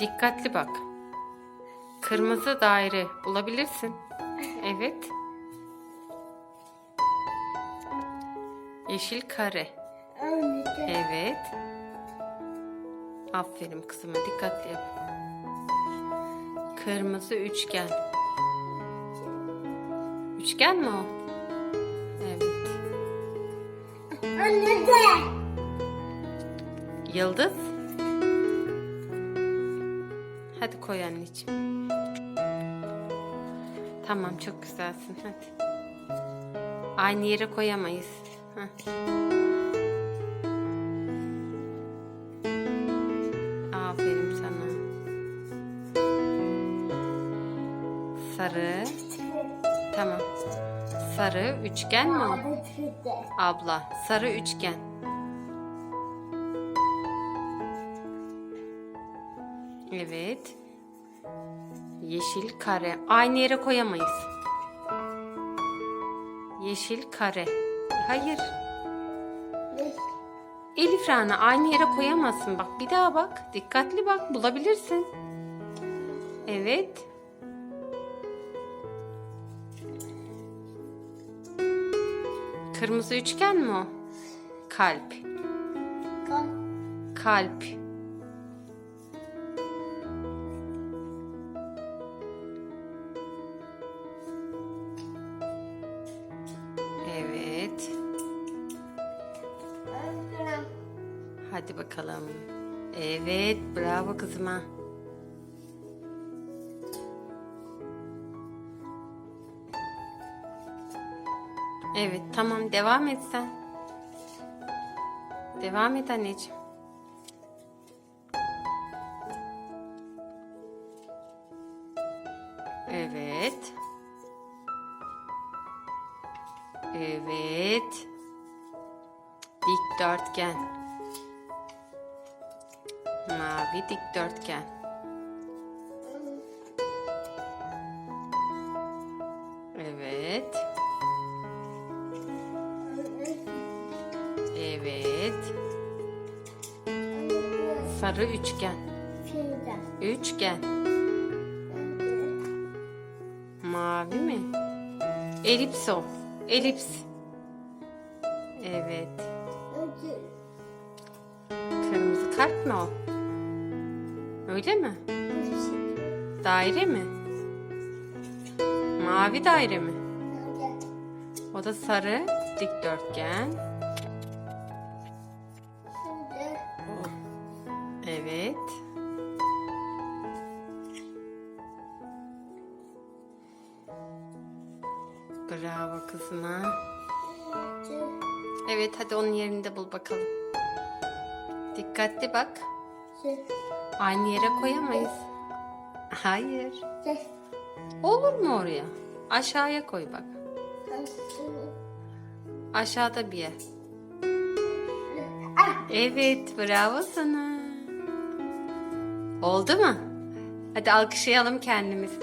Dikkatli bak. Kırmızı daire bulabilirsin. Evet. Yeşil kare. Evet. Aferin kızıma dikkatli yap. Kırmızı üçgen. Üçgen mi o? Evet. Anne de. Yıldız. Koy anneciğim. Tamam çok güzelsin hadi. Aynı yere koyamayız. Heh. Aferin sana. Sarı. Tamam. Sarı üçgen mi o? Abla sarı üçgen. Evet. Yeşil kare. Aynı yere koyamayız. Yeşil kare. Hayır. Elif Rana aynı yere koyamazsın. Bak bir daha bak. Dikkatli bak. Bulabilirsin. Evet. Kırmızı üçgen mi o? Kalp. Kan. Kalp. Hadi bakalım. Evet, bravo kızıma. Evet, tamam devam et sen. Devam et anneciğim. Evet. Evet. Dikdörtgen. Mavi dikdörtgen. Evet. Evet. Sarı üçgen. Üçgen. Mavi mi? Elips o. Elips. Evet. Kırmızı kalp mi o? Öyle mi? Daire mi? Mavi daire mi? O da sarı dikdörtgen. Evet. Bravo kızıma. Evet hadi onun yerini de bul bakalım. Dikkatli bak. Aynı yere koyamayız. Hayır. Olur mu oraya? Aşağıya koy bak. Aşağıda bir yer. Evet, bravo sana. Oldu mu? Hadi alkışlayalım kendimizi.